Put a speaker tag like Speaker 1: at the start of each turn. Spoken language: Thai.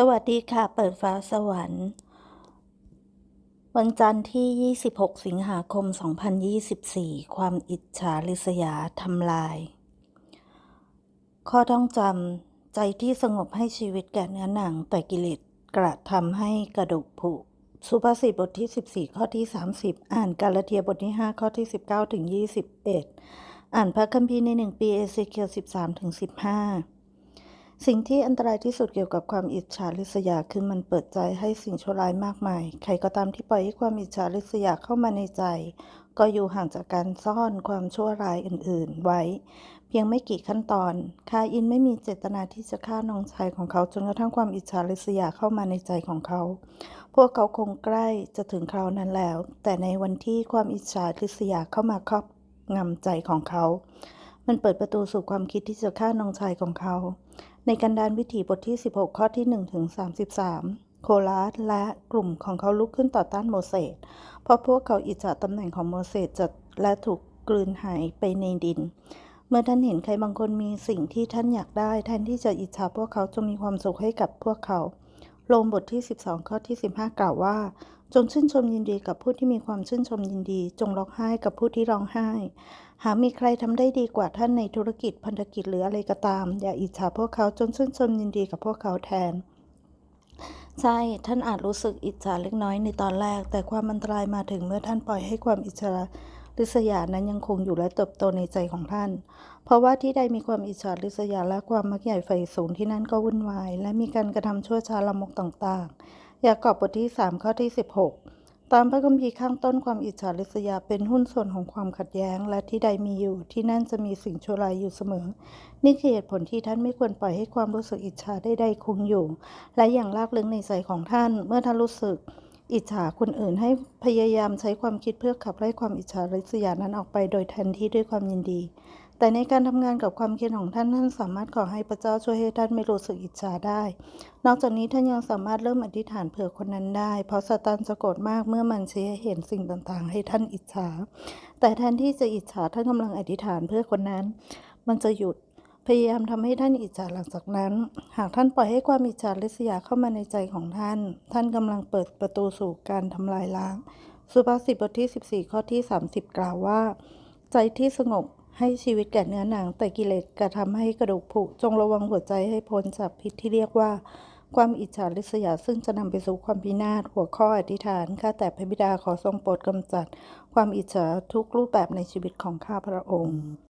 Speaker 1: สวัสดีค่ะ เปิดฟ้าสวรรค์ วันจันทร์ที่ 26 สิงหาคม 2024 ความอิจฉาริษยาทำลาย ข้อต้องจำใจที่สงบให้ชีวิตแก่เนื้อหนัง แต่กิเลสกระทำให้กระดูกผุ สุภาษิตบทที่ 14 ข้อที่ 30 อ่านกาลาเทียบทที่ 5 ข้อที่ 19 ถึง 21 อ่านพระคัมภีร์ในหนึ่งปีเอเซเคียล13 ถึง 15 สิ่งที่อันตรายที่สุดเกี่ยวกับความอิจฉาริษยาคือมันเปิดใจให้สิ่งชั่วร้ายมากมาย ใครก็ตามที่ปล่อยให้ความอิจฉาริษยาเข้ามาในใจ ก็อยู่ห่างจากการซ่อนความชั่วร้ายอื่น ๆ ไว้ เพียงไม่กี่ขั้นตอน คาอินไม่มีเจตนาที่จะฆ่าน้องชายของเขาจนกระทั่งความอิจฉาริษยาเข้ามาในใจของเขา พวกเขาคงใกล้จะถึงคราวนั้นแล้ว แต่ในวันที่ความอิจฉาริษยาเข้ามาครอบงำใจของเขา มันเปิดประตูสู่ความคิดที่จะฆ่าน้องชายของเขา ในกันดารวิถีบทที่ 16 ข้อที่ 1 ถึง 33 โคลาสและกลุ่มของเขาลุกขึ้นต่อต้านโมเสส เพราะพวกเขาอิจฉาตำแหน่งของโมเสสจะและถูกกลืนหายไปในดิน เมื่อท่านเห็นใครบางคนมีสิ่งที่ท่านอยากได้ แทนที่จะอิจฉาพวกเขาจงมีความสุขให้กับพวกเขาโลมบทที่ 12 ข้อที่ 15 กล่าวว่า จงชื่นชมยินดีกับผู้ที่มีความชื่นชมยินดี จงร้องไห้กับผู้ที่ร้องไห้ หากมีใครทำได้ดีกว่าท่านในธุรกิจพันธกิจหรืออะไรก็ตาม อย่าอิจฉาพวกเขาจนชื่นชมยินดีกับพวกเขาแทน ใช่ ท่านอาจรู้สึกอิจฉาเล็กน้อยในตอนแรก แต่ความอันตรายมาถึงเมื่อท่านปล่อยให้ความอิจฉาริษยานั้นยังคงอยู่และเติบโตในใจของท่าน เพราะว่าที่ใดมีความอิจฉาริษยาและความมักใหญ่ไฟสูงที่นั่นก็วุ่นวาย และมีการกระทำชั่วช้าละมกต่างๆ อยากอบบทที่ 3 ข้อที่ 16 ตามพระคัมภีร์ข้างต้นความอิจฉาริษยาเป็นหุ้นส่วนของความขัดแย้ง และที่ใดมีอยู่ที่นั่นจะมีสิ่งชั่วร้ายอยู่เสมอ นี่คือเหตุผลที่ท่านไม่ควรปล่อยให้ความรู้สึกอิจฉาใดๆคงอยู่ และอย่างลากลึกในใจของท่าน เมื่อท่านรู้สึกอิจฉาคนอื่นให้พยายามใช้ความคิดเพื่อขับไล่ความอิจฉาริษยานั้นออกไปโดยแทนทีด้วยความยินดี แต่ในการทำงานกับความคิดของท่านท่านสามารถขอให้พระเจ้าช่วยให้ท่านไม่รู้สึกอิจฉาได้ นอกจากนี้ท่านยังสามารถเริ่มอธิษฐานเผื่อคนนั้นได้ เพราะซาตานจะโกรธมากเมื่อมันชี้ให้เห็นสิ่งต่างๆ ให้ท่านอิจฉา แต่แทนที่จะอิจฉาท่านกำลังอธิษฐานเพื่อคนนั้น มันจะหยุดพยายามทำให้ท่านอิจฉาหลังจากนั้น หากท่านปล่อยให้ความอิจฉาริษยาเข้ามาในใจของท่าน ท่านกำลังเปิดประตูสู่การทำลายล้าง สุภาษิตบทที่ 14 ข้อที่ 30 กล่าวว่า ใจที่สงบ ให้ชีวิตแก่เนื้อหนัง แต่กิเลสกระทำให้กระดูกผุจงระวังหัวใจให้พ้นจากพิษที่เรียกว่า ความอิจฉาริษยาซึ่งจะนำไปสู่ความพินาศหัวข้ออธิษฐานข้าแต่พระบิดาขอทรงโปรดกำจัด ความอิจฉาทุกรูปแบบในชีวิตของข้าพระองค์